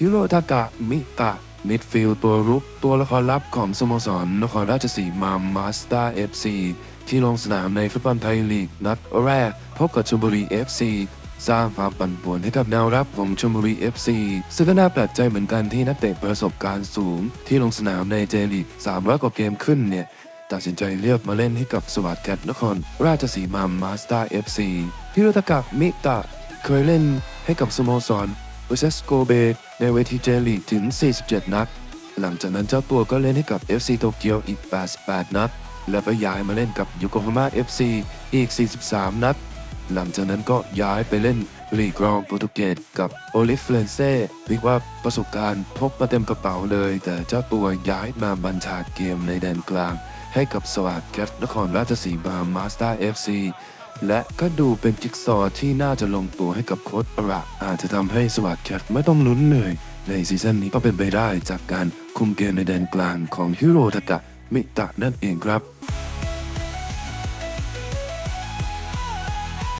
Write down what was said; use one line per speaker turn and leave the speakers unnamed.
ฮิโรทากะมิตะมิดฟิลด์ตัวรุกตัวละครลับของสโมสรนครราชสีมามาสตอร์เอฟซีที่ลงสนามในฟุตบอลไทยลีกนัดแรก พบกับชลบุรี FC สร้างความปั่นป่วนให้กับแนวรับของชลบุรี FC ซึ่งก็น่าแปลกใจเหมือนกันที่นักเตะประสบการณ์สูง ที่ลงสนามในเจลีก300กว่าเกมขึ้นเนี่ยตัดสินใจเลือกมาเล่นให้กับสวัสดิ์แคทนคร ราชสีมามาสตาเอร์ FC ฮิโรตากะมิตะเคยเล่นให้กับสโมสร เวสโกเบในเวทีเจลีถึง 47 นัด หลังจากนั้นเจ้าตัวก็เล่นให้กับ FC โตเกียวอีก 88 นัด แล้วก็ย้ายมาเล่นกับยูโกฮาม่า FC อีก 43 นัด หลังจากนั้นก็ย้ายไปเล่นลีกรองโปรตุเกสกับโอลิฟเฟรนเซ่เรียกว่าประสบการณ์พกมาเต็มกระเป๋าเลย แต่เจ้าตัวย้ายมาบัญชาเกมในแดนกลาง ให้กับสวัสดิ์แคทนครราชสีมามาสเตอร์ FC และก็ดูเป็นจิ๊กซอที่น่าจะลงตัวให้กับโค้ดประ อาจจะทำให้สวัสดิ์แคทไม่ต้องลุ้นเหนื่อยในซีซั่นนี้ก็เป็นไปได้จากการคุมเกมในแดนกลางของฮิโรทากะมิตะนั่นเองครับ